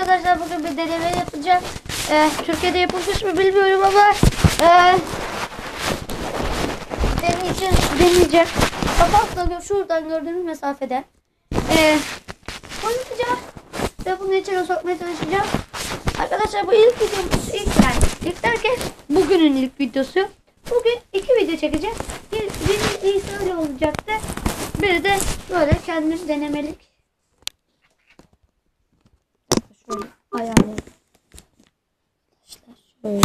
arkadaşlar bugün bir deneme yapacağım. Ee, Türkiye'de yapılmış mı bilmiyorum ama ee, deneyeceğim. deneyeceğim. Gö- şuradan gördüğünüz mesafeden ee, oynatacağım. Ve bunun içine sokmaya çalışacağım. Arkadaşlar bu ilk videomuz ilk yani ilk derken bugünün ilk videosu. Bugün iki video çekeceğim. Bir, biri İsa'yla olacaktı. Biri de böyle kendim denemelik. Şöyle ayarlayayım. Arkadaşlar şöyle.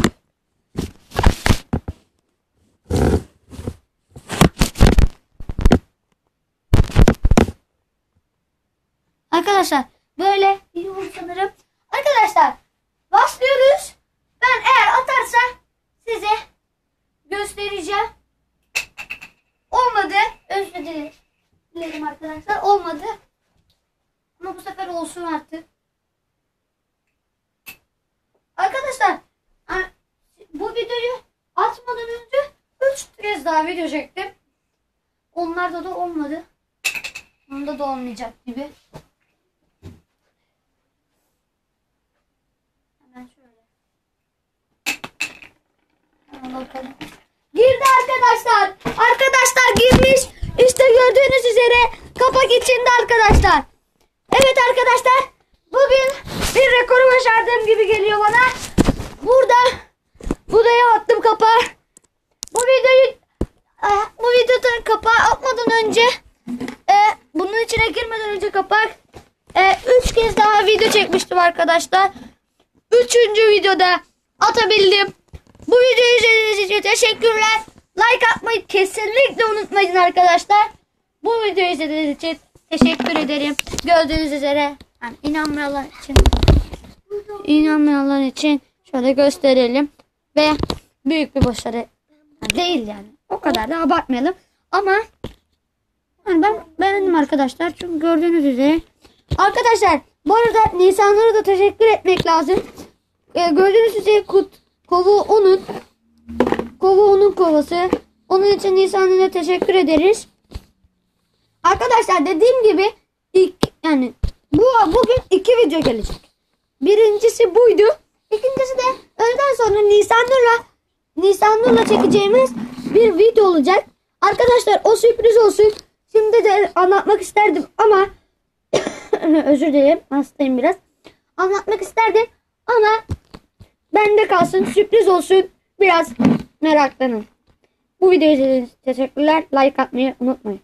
Arkadaşlar böyle olur sanırım. Arkadaşlar başlıyoruz. Ben eğer atarsam size göstereceğim. Olmadı. Özür. Dilerim arkadaşlar. Olmadı. Ama bu sefer olsun artık. Arkadaşlar a- bu videoyu atmadan önce 3 kez daha video çektim. Onlarda da olmadı. Onda da olmayacak gibi. Hemen şöyle. Hemen bakalım. Girdi arkadaşlar. Arkadaşlar girmiş. İşte gördüğünüz üzere kapak içinde arkadaşlar. Evet arkadaşlar. Bugün bir rekoru başardığım gibi geliyor bana. Burada buraya attım kapağı. Bu videoyu eh, bu videoda kapağı atmadan önce e, bunun içine girmeden önce kapak e, üç kez daha video çekmiştim arkadaşlar. Üçüncü videoda atabildim. Bu videoyu izlediğiniz için teşekkürler. Like atmayı kesinlikle unutmayın arkadaşlar. Bu videoyu izlediğiniz için teşekkür ederim. Gördüğünüz üzere yani inanmayanlar için inanmayanlar için şöyle gösterelim. Ve büyük bir başarı yani değil yani. O kadar da abartmayalım. Ama yani ben beğendim arkadaşlar. Çünkü gördüğünüz üzere. Arkadaşlar bu arada Nisanlara da teşekkür etmek lazım. Ee, gördüğünüz üzere kut, kovu onun. Kovu onun kovası. Onun için Nisanlara teşekkür ederiz. Arkadaşlar dediğim gibi ilk yani bu bugün iki video gelecek. Birincisi buydu. İkincisi de öğleden sonra Nisan Nur'la Nisan Nur'la çekeceğimiz bir video olacak. Arkadaşlar o sürpriz olsun. Şimdi de anlatmak isterdim ama özür dilerim hastayım biraz. Anlatmak isterdim ama bende kalsın sürpriz olsun. Biraz meraklanın. Bu videoyu izlediğiniz için teşekkürler. Like atmayı unutmayın.